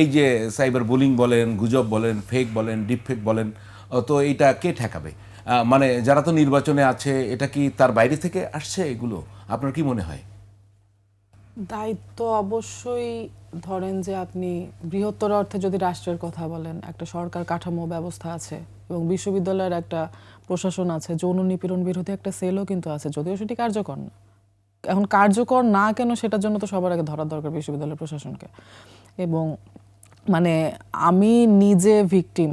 এই যে cyber bullying বলেন, গুজব বলেন ফেক বলেন ডিপ ফেক বলেন তো এইটা কে ঠেকাবে? মানে যারা তো নির্বাচনে আছে, এটা কি তার বাইরে থেকে আসছে এগুলো? আপনার কি মনে হয়? দায়িত্ব অবশ্যই ধরেন যে আপনি বৃহত্তর অর্থে যদি রাষ্ট্রের কথা বলেন, একটা সরকার কাঠামো ব্যবস্থা আছে এবং বিশ্ববিদ্যালয়ের একটা প্রশাসন আছে, যৌন নিপীড়ন বিরোধী একটা সেলও কিন্তু আছে, যদিও সেটি কার্যকর না। এখন কার্যকর না কেন সেটার জন্য তো সবার আগে ধরার দরকার বিশ্ববিদ্যালয় প্রশাসনকে। এবং মানে আমি নিজে ভিকটিম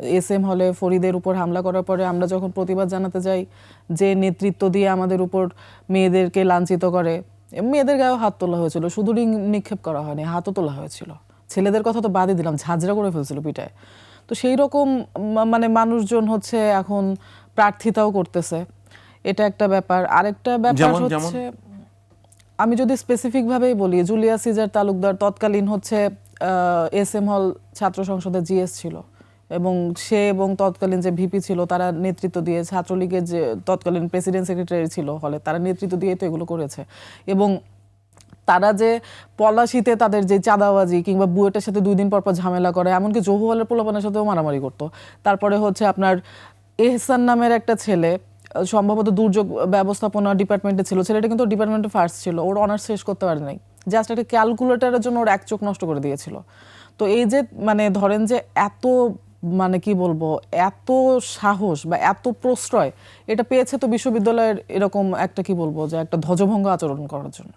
এস এম হলে ফরিদের উপর হামলা করার পরে আমরা যখন প্রতিবাদ জানাতে যাই যে নেতৃত্ব দিয়ে আমাদের উপর মেয়েদেরকে লাঞ্ছিত করে মেয়েদের গায়েও হাত তোলা হয়েছিল শুধু রিং নিক্ষেপ করা হয়নি হাতও তোলা হয়েছিল। ছেলেদের কথা তো বাদই দিলাম ঝাঁঝরা করে ফেলছিল পিঠায় তো সেই রকম মানে মানুষজন হচ্ছে এখন প্রার্থিতাও করতেছে। এটা একটা ব্যাপার। আরেকটা ব্যাপার? হচ্ছে আমি যদি স্পেসিফিক ভাবেই বলি জুলিয়া সিজার তালুকদার তৎকালীন হচ্ছে এস এম হল ছাত্র সংসদের জিএস ছিল এবং সে এবং তৎকালীন যে ভিপি ছিল, তারা নেতৃত্ব দিয়ে ছাত্রলীগের যে তৎকালীন প্রেসিডেন্ট সেক্রেটারি ছিল হলে, তারা নেতৃত্ব দিয়ে তো এগুলো করেছে। এবং তারা যে পলাশিতে তাদের যে চাঁদাবাজি কিংবা বুয়েটের সাথে দুই দিন পর পর ঝামেলা করে, এমনকি জহুয়ালের পোলাপানের সাথেও মারামারি করতো। তারপরে হচ্ছে আপনার এহসান নামের একটা ছেলে, সম্ভবত দুর্যোগ ব্যবস্থাপনা ডিপার্টমেন্টে ছিল, ছেলেটা কিন্তু ডিপার্টমেন্টে ফার্স্ট ছিল, ওর অনার্স শেষ করতে পারে নাই জাস্ট একটা ক্যালকুলেটারের জন্য ওর এক চোখ নষ্ট করে দিয়েছিল। তো এই যে মানে ধরেন যে এত মানে কি বলব, এত সাহস বা এত প্রশ্রয়, এটা পেয়েছে তো বিশ্ববিদ্যালয়ের এরকম একটা কি বলব, যে একটা ধ্বজভঙ্গ আচরণ করার জন্য।